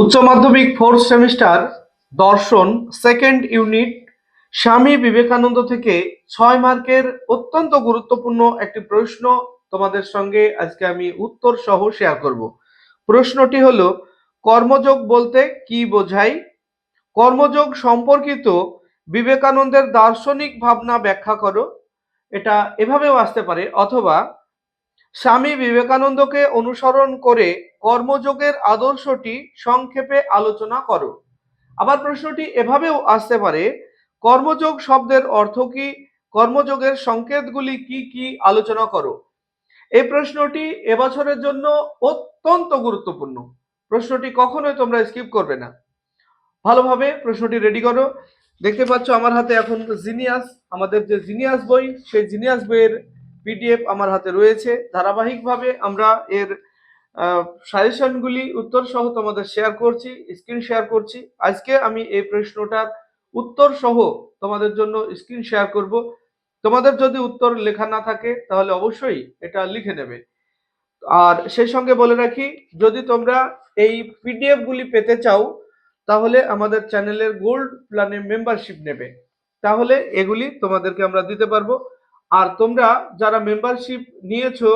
উচ্চ মাধ্যমিক fourth semester দর্শন সেকেন্ড ইউনিট স্বামী বিবেকানন্দ থেকে ছয় মার্কের অত্যন্ত গুরুত্বপূর্ণ একটি প্রশ্ন তোমাদের সঙ্গে আজকে আমি উত্তর সহ শেয়ার করব। প্রশ্নটি হলো, কর্মযোগ বলতে কি বোঝায়? কর্মযোগ সম্পর্কিত বিবেকানন্দের দার্শনিক ভাবনা ব্যাখ্যা করো। এটা এভাবেও আসতে পারে, অথবা স্বামী বিবেকানন্দকে অনুসরণ করে কর্মযোগের আদর্শটি সংক্ষেপে আলোচনা করো। আবার প্রশ্নটি এভাবেও আসতে পারে, কর্মযোগ শব্দের অর্থ কি? কর্মযোগের সংকেতগুলি কি কি আলোচনা করো। এই প্রশ্নটি এবছরের জন্য অত্যন্ত গুরুত্বপূর্ণ। প্রশ্নটি কখনোই তোমরা স্কিপ করবে না। ভালোভাবে প্রশ্নটি রেডি করো। দেখতে পাচ্ছ আমার হাতে এখন জিনিয়াস, আমাদের যে জিনিয়াস বই, সেই জিনিয়াস বইয়ের পিডিএফ আমার হাতে রয়েছে। ধারাবাহিকভাবে আমরা এর সাজেশনগুলি উত্তর সহ তোমাদের শেয়ার করছি স্ক্রিন শেয়ার করছি। আজকে আমি এই প্রশ্নটার উত্তর সহ তোমাদের জন্য স্ক্রিন শেয়ার করব। তোমাদের যদি উত্তর লেখা না থাকে, তাহলে অবশ্যই এটা লিখে নেবে। আর সেই সঙ্গে বলে রাখি, যদি তোমরা এই পিডিএফ গুলি পেতে চাও, তাহলে আমাদের চ্যানেলের গোল্ড প্ল্যানে মেম্বারশিপ নেবে। তাহলে এগুলি তোমাদেরকে আমরা দিতে পারব। আর তোমরা যারা মেম্বারশিপ নিয়েছো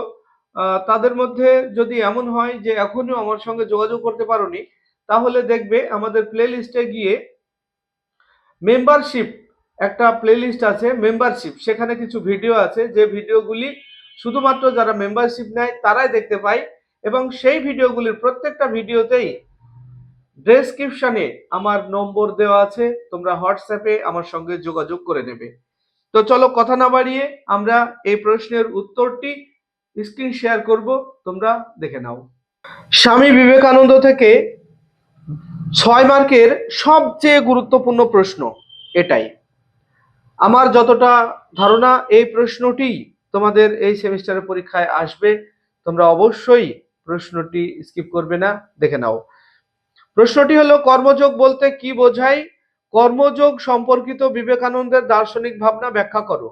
তাদের মধ্যে যদি এমন হয় যে এখনও আমার সঙ্গে যোগাযোগ করতে পারোনি, তাহলে দেখবে আমাদের প্লে লিস্টে গিয়ে মেম্বারশিপ একটা প্লেলিস্ট আছে মেম্বারশিপ সেখানে কিছু ভিডিও আছে, যে ভিডিওগুলি শুধুমাত্র যারা মেম্বারশিপ নেয়, তারাই দেখতে পায় এবং সেই ভিডিওগুলির প্রত্যেকটা ভিডিওতেই ডেসক্রিপশনে আমার নম্বর দেওয়া আছে। তোমরা হোয়াটসঅ্যাপে আমার সঙ্গে যোগাযোগ করে নেবে। তো চলো কথা না বাড়িয়ে আমরা এই প্রশ্নের উত্তরটি স্ক্রিন শেয়ার করব, তোমরা দেখে নাও। স্বামী বিবেকানন্দ থেকে ছয় মার্কের সবচেয়ে গুরুত্বপূর্ণ প্রশ্ন এটাই। আমার যতটা ধারণা, এই প্রশ্নটি তোমাদের এই সেমিস্টারের পরীক্ষায় আসবে। তোমরা অবশ্যই প্রশ্নটি স্কিপ করবে না, দেখে নাও। প্রশ্নটি হলো, কর্মযোগ বলতে কি বোঝায়? কর্মযোগ সম্পর্কিত বিবেকানন্দের দার্শনিক ভাবনা ব্যাখ্যা করো।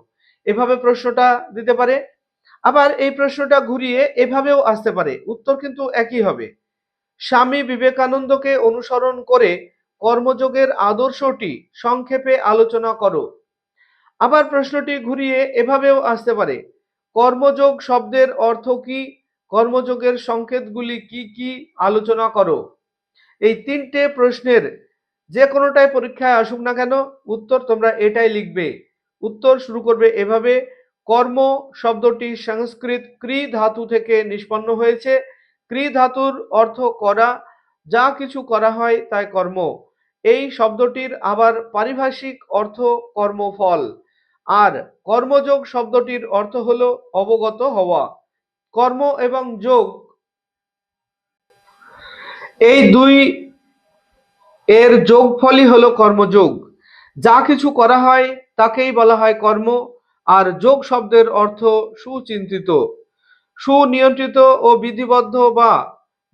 এভাবে প্রশ্নটা দিতে পারে। আবার এই প্রশ্নটা ঘুরিয়ে এভাবেও আসতে পারে। উত্তর কিন্তু একই হবে। স্বামী বিবেকানন্দকে অনুসরণ করে কর্মযোগের আদর্শটি সংক্ষেপে আলোচনা করো। আবার প্রশ্নটি ঘুরিয়ে এভাবেও আসতে পারে। কর্মযোগ শব্দের অর্থ কি? কর্মযোগের সংকেতগুলি কি কি? আলোচনা করো। এই তিনটে প্রশ্নের যে কোনোটাই পরীক্ষায় আসুক না কেন, উত্তর তোমরা এটাই লিখবে। উত্তর শুরু করবে এভাবে, কর্ম শব্দটি সংস্কৃত ক্রি ধাতু থেকে নিষ্পন্ন হয়েছে। ক্রি ধাতুর অর্থ করা, যা কিছু করা হয় তাই কর্ম। এই শব্দটির আবার পারিভাষিক অর্থ কর্মফল। আর কর্মযোগ শব্দটির অর্থ হলো অবগত হওয়া। কর্ম এবং যোগ এই দুই এর যোগফলই হলো কর্মযোগ। যা কিছু করা হয়, তাকেই বলা হয় কর্ম। আর যোগ শব্দের অর্থ সুচিন্তিত। সুনিয়ন্ত্রিত ও বিধিবদ্ধ বা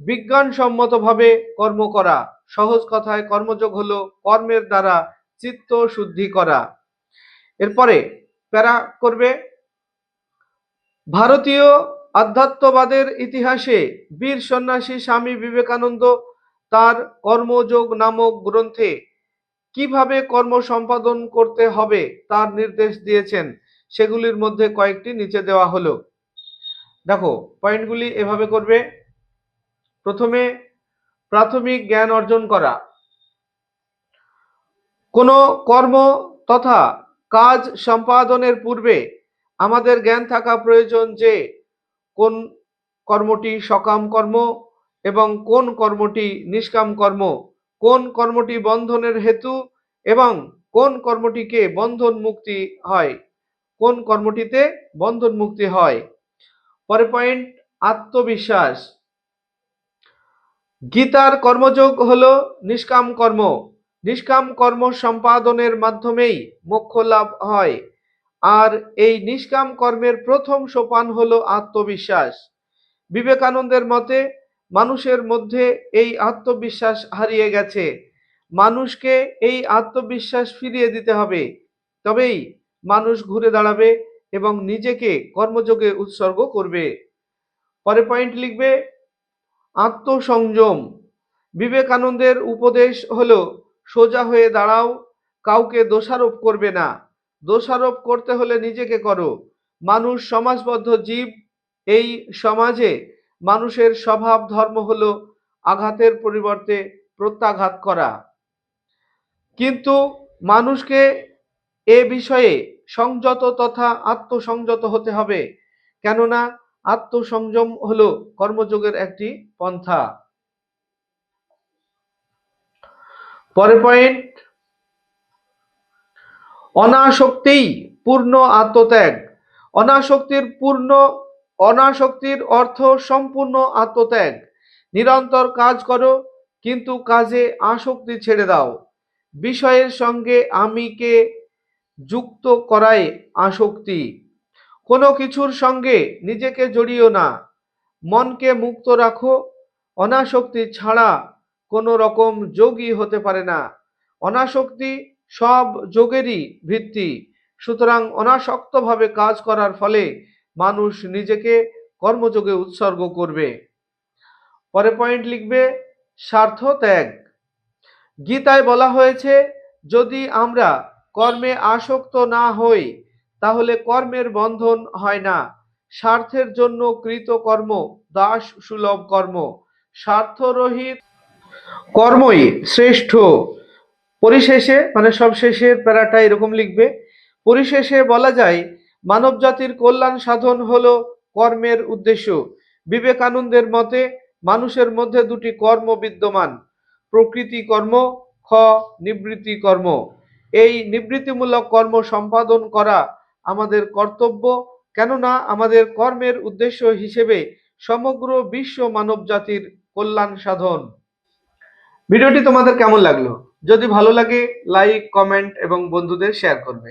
বিজ্ঞানসম্মতভাবে কর্ম করা। সহজ কথায় কর্মযোগ হলো কর্মের দ্বারা চিত্ত শুদ্ধি করা। এরপরে প্যারা করবে, ভারতীয় আধ্যাত্মবাদের ইতিহাসে বীর সন্ন্যাসী স্বামী বিবেকানন্দ তার কর্মযোগ নামক গ্রন্থে কীভাবে কর্ম সম্পাদন করতে হবে তার নির্দেশ দিয়েছেন, সেগুলির মধ্যে কয়েকটি নিচে দেওয়া হলো। দেখো, পয়েন্টগুলি এভাবে করবে। প্রথমে, প্রাথমিক জ্ঞান অর্জন করা। কোনো কর্ম তথা কাজ সম্পাদনের পূর্বে আমাদের জ্ঞান থাকা প্রয়োজন যে কোন কর্মটি সকাম কর্ম এবং কোন কর্মটি নিষ্কাম কর্ম, কোন কর্মটি বন্ধনের হেতু এবং কোন কর্মটিকে বন্ধন মুক্তি হয়, কোন কর্মটিতে বন্ধন মুক্তি হয়। পরে পয়েন্ট আত্মবিশ্বাস। গীতার কর্মযোগ হল নিষ্কাম কর্ম। নিষ্কাম কর্ম সম্পাদনের মাধ্যমেই মোক্ষ লাভ হয়। আর এই নিষ্কাম কর্মের প্রথম সোপান হলো আত্মবিশ্বাস। বিবেকানন্দের মতে মানুষের মধ্যে এই আত্মবিশ্বাস হারিয়ে গেছে। মানুষকে এই আত্মবিশ্বাস ফিরিয়ে দিতে হবে। তবেই মানুষ ঘুরে দাঁড়াবে এবং নিজেকে কর্মযোগে উৎসর্গ করবে। পরে পয়েন্ট লিখবে, আত্মসংযম। বিবেকানন্দের উপদেশ হলো, সোজা হয়ে দাঁড়াও, কাউকে দোষারোপ করবে না। দোষারোপ করতে হলে নিজেকে করো। মানুষ সমাজবদ্ধ জীব, এই সমাজে মানুষের স্বভাব ধর্ম হল আঘাতের পরিবর্তে প্রত্যাঘাত করা। কিন্তু মানুষকে এ বিষয়ে সংযত তথা আত্মসংযত হতে হবে, কেননা আত্মসংযম হল কর্মযোগের একটি পন্থা। পরের পয়েন্ট অনাসক্তিই পূর্ণ আত্মত্যাগ। অনাসক্তির পূর্ণ অনাসক্তির অর্থ সম্পূর্ণ আত্মত্যাগ। নিরন্তর কাজ করো, কিন্তু কাজে আসক্তি ছেড়ে দাও। বিষয়ের সঙ্গে আমিকে যুক্ত করাই আসক্তি। কোনো কিছুর সঙ্গে নিজেকে জড়িও না। মনকে মুক্ত রাখো, অনাসক্তি ছাড়া কোনো রকম যোগই হতে পারে না। অনাসক্তি সব যোগেরই ভিত্তি। সুতরাং অনাসক্তভাবে কাজ করার ফলে মানুষ নিজেকে কর্মযোগে উৎসর্গ করবে। পরে পয়েন্ট লিখবে, স্বার্থ ত্যাগ। গীতায় বলা হয়েছে, যদি আমরা কর্মে আসক্ত না হই, তাহলে কর্মের বন্ধন হয় না। স্বার্থের জন্য কৃত কর্ম দাস সুলভ কর্ম। স্বার্থরহিত কর্মই শ্রেষ্ঠ। পরিশেষে মানে সব শেষের প্যারাটা এরকম লিখবে, পরিশেষে বলা যায় মানব জাতির কল্যাণ সাধন হল কর্মের উদ্দেশ্য। বিবেকানন্দের মতে, মানুষের মধ্যে দুটি কর্ম বিদ্যমান, প্রকৃতি কর্ম, খ, নিবৃত্তি কর্ম। এই নিবৃত্তিমূলক কর্ম সম্পাদন করা আমাদের কর্তব্য, কেননা আমাদের কর্মের উদ্দেশ্য হিসেবে সমগ্র বিশ্ব মানব জাতির কল্যাণ সাধন। ভিডিওটি তোমাদের কেমন লাগল? যদি ভালো লাগে, লাইক, কমেন্ট এবং বন্ধুদের শেয়ার করবে।